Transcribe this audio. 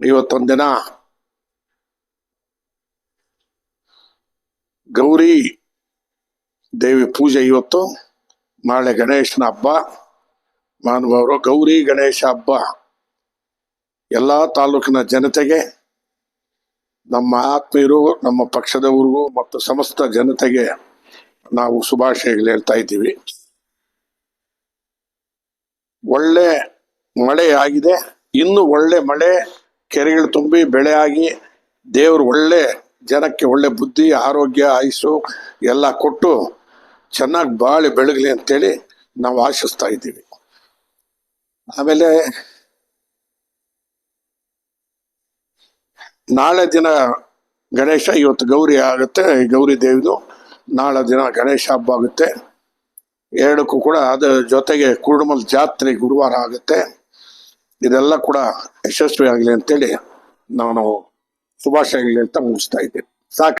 ಇವತ್ತೊಂದಿನ ಗೌರಿ ದೇವಿ ಪೂಜೆ ಇವತ್ತು. ನಾಳೆ ಗಣೇಶನ ಹಬ್ಬ. ಮಾನವರು ಗೌರಿ ಗಣೇಶ ಹಬ್ಬ. ಎಲ್ಲ ತಾಲೂಕಿನ ಜನತೆಗೆ, ನಮ್ಮ ಆತ್ಮೀಯರು, ನಮ್ಮ ಪಕ್ಷದವ್ರಿಗೂ ಮತ್ತು ಸಮಸ್ತ ಜನತೆಗೆ ನಾವು ಶುಭಾಶಯಗಳು ಹೇಳ್ತಾ ಇದ್ದೀವಿ. ಒಳ್ಳೆ ಮಳೆ ಆಗಿದೆ. ಇನ್ನು ಒಳ್ಳೆ ಮಳೆ ಕೆರೆಗಳು ತುಂಬಿ ಬೆಳೆ ಆಗಿ ದೇವರು ಒಳ್ಳೆ ಜನಕ್ಕೆ ಒಳ್ಳೆ ಬುದ್ಧಿ, ಆರೋಗ್ಯ, ಆಯುಸ್ಸು ಎಲ್ಲ ಕೊಟ್ಟು ಚೆನ್ನಾಗಿ ಬಾಳಿ ಬೆಳಗಲಿ ಅಂತೇಳಿ ನಾವು ಆಶಿಸ್ತಾ ಇದ್ದೀವಿ. ಆಮೇಲೆ ನಾಳೆ ದಿನ ಗಣೇಶ, ಇವತ್ತು ಗೌರಿ ಆಗುತ್ತೆ ಗೌರಿ ದೇವಿದು. ನಾಳೆ ದಿನ ಗಣೇಶ ಹಬ್ಬ ಆಗುತ್ತೆ. ಎರಡಕ್ಕೂ ಕೂಡ ಅದರ ಜೊತೆಗೆ ಕುರುಡುಮಲ್ ಜಾತ್ರೆ ಗುರುವಾರ ಆಗುತ್ತೆ. ಇದೆಲ್ಲ ಕೂಡ ಯಶಸ್ವಿ ಆಗಲಿ ಅಂತೇಳಿ ನಾನು ಶುಭಾಶಯಗಳು ಹೇಳ್ತಾ ಮುಗಿಸ್ತಾ ಇದ್ದೀನಿ. ಸಾಕು.